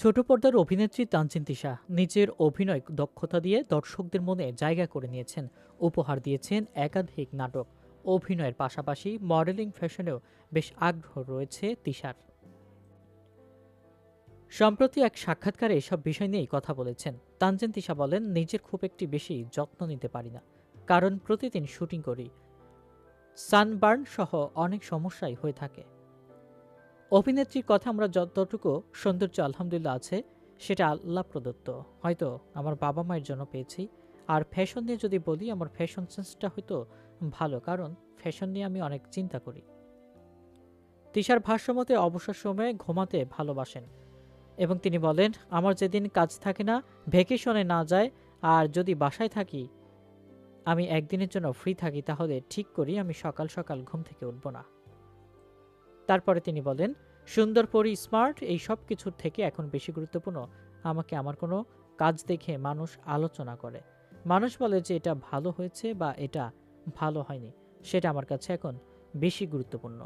ছোট পর্দার অভিনেত্রী তানজিন তিশা নিজের অভিনয় দক্ষতা দিয়ে দর্শকদের মনে জায়গা করে নিয়েছেন। উপহার দিয়েছেন একাধিক নাটক। অভিনয়ের পাশাপাশি মডেলিং ফ্যাশনেও বেশ আগ্রহ রয়েছে তিশার। সম্প্রতি এক সাক্ষাৎকারে এসব বিষয় নিয়েই কথা বলেছেন। তানজিন তিশা বলেন, নিজের খুব একটি বেশি যত্ন নিতে পারি না। কারণ প্রতিদিন শুটিং করি। সানবার্ন সহ অনেক সমস্যাই হয়ে থাকে। অভিনেত্রীর কথা আমরা যতটুকু সৌন্দর্য আলহামদুলিল্লাহ আছে, সেটা আল্লাহ প্রদত্ত। হয়তো আমার বাবা মায়ের জন্য পেয়েছি। আর ফ্যাশন নিয়ে যদি বলি, আমার ফ্যাশন সেন্সটা হয়তো ভালো, কারণ ফ্যাশন নিয়ে আমি অনেক চিন্তা করি। তিশার ভাষ্যমতে অবসর সময়ে ঘুমাতে ভালোবাসেন এবং তিনি বলেন, আমার যেদিন কাজ থাকে না ভ্যাকেশনে না যায়, আর যদি বাসায় থাকি, আমি একদিনের জন্য ফ্রি থাকি, তাহলে ঠিক করি, আমি সকাল সকাল ঘুম থেকে উঠব না। তারপরে তিনি বলেন, সুন্দর পরি স্মার্ট এই সব কিছুর থেকে এখন বেশি গুরুত্বপূর্ণ। আমাকে আমার কোনো কাজ দেখে মানুষ আলোচনা করে। মানুষ বলে যে এটা ভালো হয়েছে বা এটা ভালো হয়নি। সেটা আমার কাছে এখন বেশি গুরুত্বপূর্ণ।